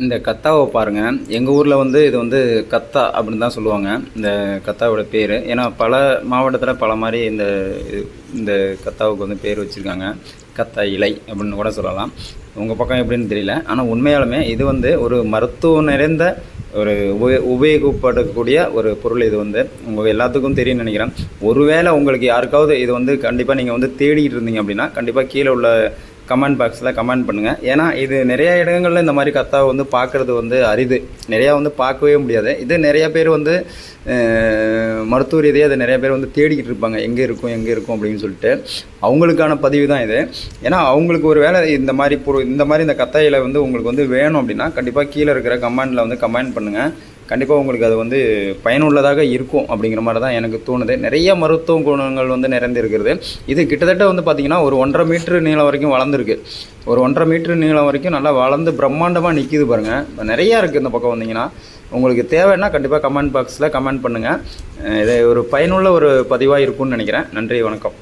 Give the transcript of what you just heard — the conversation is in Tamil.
இந்த கத்தாவை பாருங்கள் எங்கள் ஊரில் வந்து இது வந்து கத்தா அப்படின்னு தான் சொல்லுவாங்க. இந்த கத்தாவோட பேர். ஏன்னா பல மாவட்டத்தில் பல மாதிரி இந்த இது- இந்த கத்தாவுக்கு வந்து பேர் வச்சுருக்காங்க. கத்தா இலை அப்படின்னு கூட சொல்லலாம். உங்கள் பக்கம் எப்படின்னு தெரியல. ஆனால் உண்மையாலுமே இது வந்து ஒரு மருத்துவம் நிறைந்த ஒரு உப உபயோகப்படக்கூடிய ஒரு பொருள் இது வந்து. உங்கள் எல்லாத்துக்கும் தெரியும்னு நினைக்கிறேன். ஒருவேளை உங்களுக்கு யாருக்காவது இது வந்து கண்டிப்பாக நீங்கள் வந்து தேடிக்கிட்டு இருந்தீங்க அப்படின்னா கண்டிப்பாக கீழே உள்ள கமெண்ட் பாக்ஸில் கமெண்ட் பண்ணுங்கள் ஏன்னா இது நிறைய இடங்களில் இந்த மாதிரி கத்தாவை வந்து பார்க்குறது வந்து அரிது. நிறையா வந்து பார்க்கவே முடியாது. இது நிறைய பேர் வந்து மருத்துவ ரீதியாக அதை நிறைய பேர் வந்து தேடிக்கிட்டு இருப்பாங்க. எங்கே இருக்கும் எங்கே இருக்கும் அப்படின்னு சொல்லிட்டு. அவங்களுக்கான பதிவு தான் இது. ஏன்னா அவங்களுக்கு ஒரு வேலை இந்த மாதிரி பொரு இந்த மாதிரி இந்த கத்தாயில் வந்து உங்களுக்கு வந்து வேணும் அப்படின்னா கண்டிப்பாக கீழே இருக்கிற கமெண்டில் வந்து கமெண்ட் பண்ணுங்கள் கண்டிப்பாக உங்களுக்கு அது வந்து பயனுள்ளதாக இருக்கும் அப்படிங்கிற மாதிரி தான் எனக்கு தோணுது. நிறைய மருத்துவ குணங்கள் வந்து நிறைந்திருக்கிறது. இது கிட்டத்தட்ட வந்து பார்த்திங்கன்னா ஒரு ஒன்றரை மீட்ரு நீளம் வரைக்கும் வளர்ந்துருக்கு. ஒரு ஒன்றரை மீட்ரு நீளம் வரைக்கும் நல்லா வளர்ந்து பிரம்மாண்டமாக நிற்கிது பாருங்கள் நிறையா இருக்குது இந்த பக்கம் வந்தீங்கன்னா. உங்களுக்கு தேவைன்னா கண்டிப்பாக கமெண்ட் பாக்ஸில் கமெண்ட் பண்ணுங்கள் இது ஒரு பயனுள்ள ஒரு பதிவாக இருக்கும்னு நினைக்கிறேன். நன்றி வணக்கம்.